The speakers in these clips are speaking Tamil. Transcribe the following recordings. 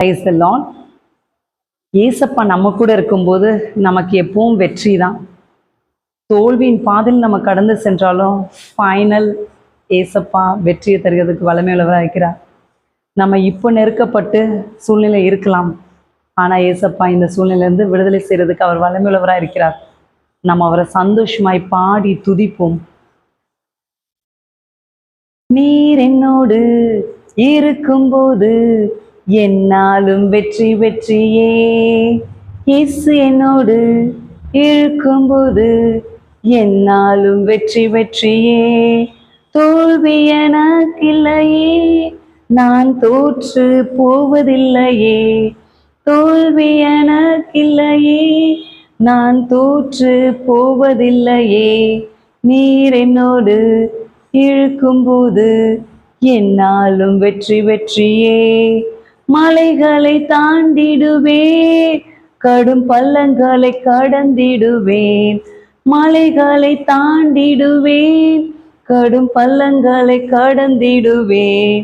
பிரைஸ் ஏசப்பா நம்ம கூட இருக்கும்போது நமக்கு எப்பவும் வெற்றி தான். தோல்வியின் பாதையில் நம்ம கடந்து சென்றாலும் ஃபைனல் ஏசப்பா வெற்றியை தருகிறதுக்கு வளமையுள்ளவராக இருக்கிறார். நம்ம இப்போ நெருக்கப்பட்டு சூழ்நிலை இருக்கலாம். ஆனால் ஏசப்பா இந்த சூழ்நிலையிலேருந்து விடுதலை செய்கிறதுக்கு அவர் வளமையுள்ளவராக இருக்கிறார். நம்ம அவரை சந்தோஷமாய் பாடி துதிப்போம். நீர் என்னோடு இருக்கும்போது என்னாலும் வெற்றி வெற்றியே. இயேசு என்னோடு இருக்கும்போது என்னாலும் வெற்றி வெற்றியே. தோல்வி எனக்கில்லையே நான் தோற்று போவதில்லையே. தோல்வி எனக்கில்லையே நான் தோற்று போவதில்லையே. நீர் என்னோடு இழுக்கும்போது என்னாலும் வெற்றி வெற்றியே. மலைகளை தாண்டிடுவேன் கடும் பள்ளங்களை கடந்திடுவேன். மலைகளை தாண்டிடுவேன் கடும் பள்ளங்களை கடந்திடுவேன்.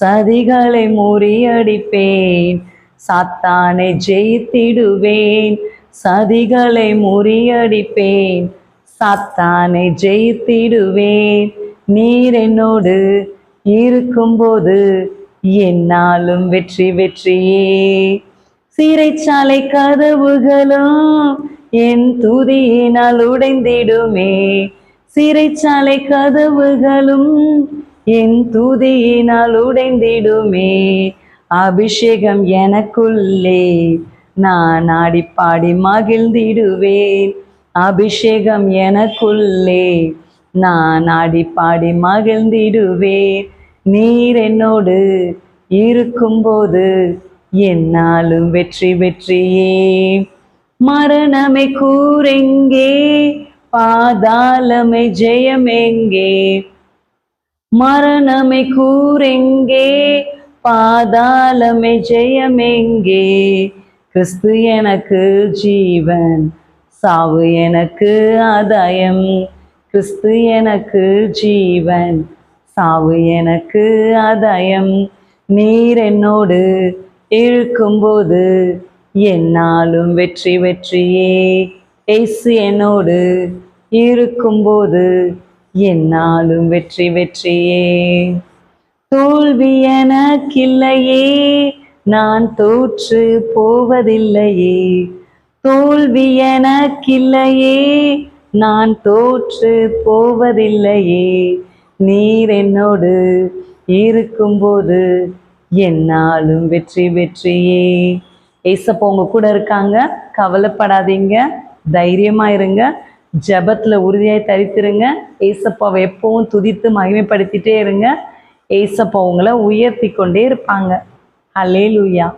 சதிகளை முறியடிப்பேன் சாத்தானை ஜெயித்திடுவேன். சதிகளை முறியடிப்பேன் சாத்தானை ஜெயித்திடுவேன். நீர் என்னோடு இருக்கும்போது என்னாலும் வெற்றி வெற்றியே சிறைச்சாலை கதவுகளும் என் துதியினால் உடைந்திடுமே. சிறைச்சாலை கதவுகளும் என் துதியினால் உடைந்திடுமே. அபிஷேகம் எனக்குள்ளே நான் ஆடிப்பாடி மகிழ்ந்திடுவேன். அபிஷேகம் எனக்குள்ளே நான் ஆடிப்பாடி மகிழ்ந்திடுவேன். நீர் என்னோடு இருக்கும்போது என்னாலும் வெற்றி வெற்றியே. மரணமே கூறெங்கே பாதாளமை ஜெயமெங்கே. மரணமை கூறெங்கே பாதாளமை ஜெயமெங்கே. கிறிஸ்து எனக்கு ஜீவன் சாவு எனக்கு ஆதாயம். கிறிஸ்து எனக்கு ஜீவன் சாவு எனக்கு ஆதாயம். நீர் என்னோடு இருக்கும்போது என்னாலும் வெற்றி வெற்றியே. எசு என்னோடு இருக்கும்போது என்னாலும் வெற்றி வெற்றியே. தோல்வி எனக்கில்லையே நான் தோற்று போவதில்லையே. தோல்வி எனக்கில்லையே நான் தோற்று போவதில்லையே. நீர் என்னோடு இருக்கும்போது என்னாலும் வெற்றி வெற்றியே. ஏசப்போ உங்க கூட இருக்காங்க. கவலைப்படாதீங்க. தைரியமா இருங்க. ஜெபத்துல உறுதியாய் தரித்திருங்க. ஏசப்பாவை எப்பவும் துதித்து மகிமைப்படுத்திட்டே இருங்க. ஏசப்பா உங்களை உயர்த்தி கொண்டே இருப்பாங்க. அல்லேலூயா